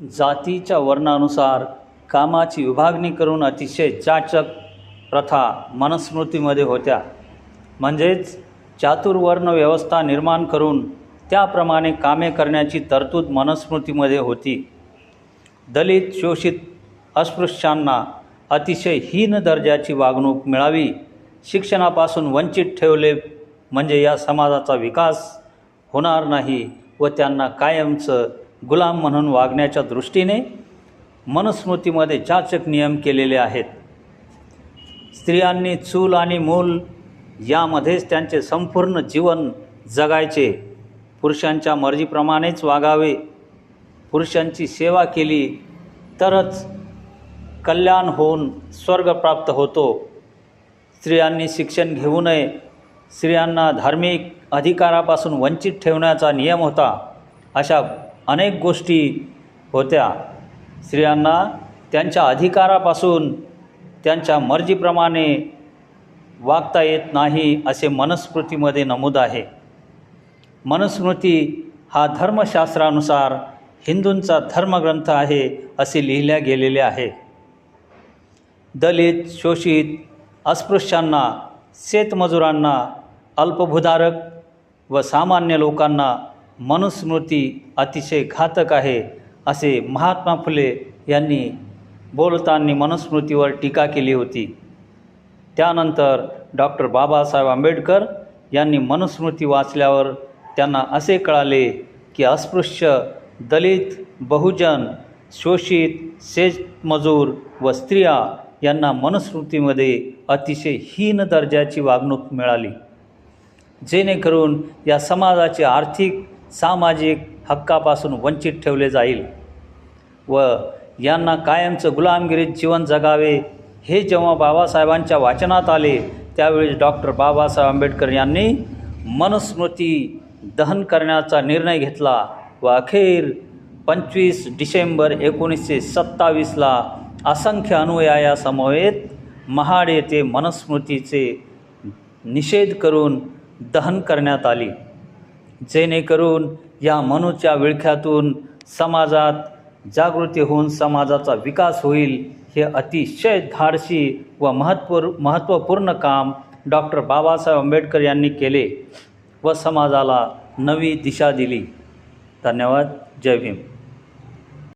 जातीच्या वर्णानुसार कामाची विभागणी करून अतिशय चाचक प्रथा मनस्मृतीमध्ये होत्या. म्हणजेच चातुर्वर्ण व्यवस्था निर्माण करून त्याप्रमाणे कामे करण्याची तरतूद मनस्मृतीमध्ये होती. दलित शोषित अस्पृश्यांना अतिशय हीन दर्जाची वागणूक मिळावी शिक्षणापासून वंचित ठेवले म्हणजे या समाजाचा विकास होणार नाही व त्यांना कायमचं गुलाम म्हणून वागण्याच्या दृष्टीने मनुस्मृतीमध्ये जाचक नियम केलेले आहेत. स्त्रियांनी चूल आणि मूल यामध्येच त्यांचे संपूर्ण जीवन जगायचे. पुरुषांच्या मर्जीप्रमाणेच वागावे. पुरुषांची सेवा केली तरच कल्याण होऊन स्वर्ग प्राप्त होतो. स्त्रियांनी शिक्षण घेऊ नये. स्त्रियांना धार्मिक अधिकारापासून वंचित ठेवण्याचा नियम होता. अशा अनेक गोष्टी होत्या. स्त्रियांना त्यांच्या अधिकारापासून त्यांच्या मर्जीप्रमाणे वागता येत नाही असे मनस्मृतीमध्ये नमूद आहे. मनुस्मृती हा धर्मशास्त्रानुसार हिंदूंचा धर्मग्रंथ आहे असे लिहिल्या गेलेले आहे. दलित शोषित अस्पृश्यांना शेतमजुरांना अल्पभूधारक व सामान्य लोकांना मनुस्मृती अतिशय घातक आहे असे महात्मा फुले यांनी बोलताना मनुस्मृतीवर टीका केली होती. त्यानंतर डॉक्टर बाबासाहेब आंबेडकर यांनी मनुस्मृती वाचल्यावर त्यांना असे कळाले की अस्पृश्य दलित बहुजन शोषित शेतमजूर व स्त्रिया यांना मनुस्मृतीमध्ये अतिशय हीन दर्जाची वागणूक मिळाली. जेणेकरून या समाजाचे आर्थिक सामाजिक हक्कापासून वंचित ठेवले जाईल व यांना कायमचं गुलामगिरीत जीवन जगावे हे जेव्हा बाबासाहेबांच्या वाचनात आले त्यावेळी डॉक्टर बाबासाहेब आंबेडकर यांनी मनुस्मृती दहन करण्याचा निर्णय घेतला व अखेर पंचवीस डिसेंबर एकोणीसशे सत्तावीसला असंख्य अनुयायासमवेत महाड येथे मनुस्मृतीचे निषेध करून दहन करण्यात आली. जेणेकरून या मनूच्या विळख्यातून समाजात जागृती होऊन समाजाचा विकास होईल हे अतिशय धाडसी व महत्त्व महत्त्वपूर्ण काम डॉक्टर बाबासाहेब आंबेडकर यांनी केले व समाजाला नवी दिशा दिली. धन्यवाद. जय भीम.